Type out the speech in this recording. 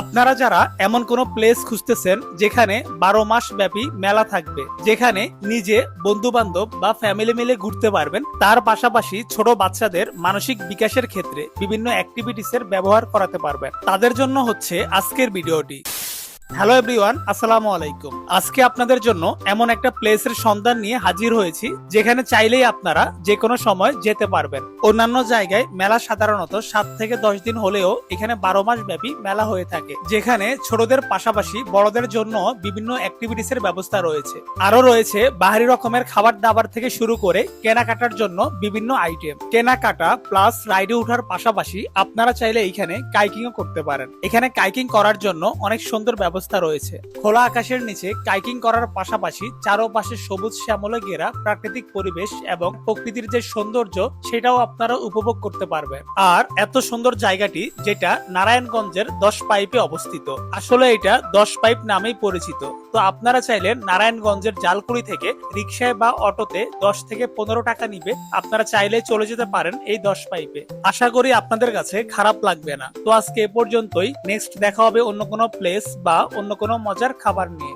আপনারা যারা এমন কোনো প্লেস খুঁজতেছেন যেখানে বারো মাস ব্যাপী মেলা থাকবে, যেখানে নিজে বন্ধু বান্ধব বা ফ্যামিলি মিলে ঘুরতে পারবেন, তার পাশাপাশি ছোট বাচ্চাদের মানসিক বিকাশের ক্ষেত্রে বিভিন্ন অ্যাক্টিভিটিসের ব্যবহার করাতে পারবেন। তাদের জন্য হচ্ছে আজকের ভিডিওটি। হ্যালো এভরিওয়ান আসসালামু আলাইকুম আজকে আপনাদের জন্য এমন একটা প্লেসের সন্ধান নিয়ে হাজির হয়েছি, যেখানে চাইলেই আপনারা যে কোনো সময় যেতে পারবেন। অন্যান্য জায়গায় মেলা সাধারণত সাত থেকে দশ দিন হলেও এখানে বারো মাস ব্যাপী মেলা হয়ে থাকে, যেখানে ছোটদের পাশাপাশি বড়দের জন্য বিভিন্ন অ্যাক্টিভিটিস এর ব্যবস্থা রয়েছে। আরও রয়েছে বাহারি রকমের খাবার দাবার থেকে শুরু করে কেনাকাটার জন্য বিভিন্ন আইটেম কেনাকাটা প্লাস রাইডে ওঠার পাশাপাশি আপনারা চাইলে এখানে কাইকিংও করতে পারেন। এখানে কাইকিং করার জন্য অনেক সুন্দর ব্যবস্থা রয়েছে। খোলা আকাশের নিচে কাইকিং করার পাশাপাশি চারপাশে সবুজ শ্যামলে ঘেরা প্রাকৃতিক পরিবেশ এবং প্রকৃতির যে সৌন্দর্য, সেটাও আপনারা উপভোগ করতে পারবেন। আর এত সুন্দর জায়গাটি যেটা নারায়ণগঞ্জের দশ পাইপে অবস্থিত। আসলে এটা দশ পাইপ নামেই পরিচিত। তো আপনারা চাইলে নারায়ণগঞ্জের জালকুড়ি থেকে রিক্সায় বা অটোতে দশ থেকে পনেরো টাকা নিবে। আপনারা চাইলে চলে যেতে পারেন এই দশ পাইপে। আশা করি আপনাদের কাছে খারাপ লাগবে না। তো আজকে এ পর্যন্তই। নেক্সট দেখা হবে অন্য কোনো প্লেস বা অন্য কোনো মজার খাবার নিয়ে।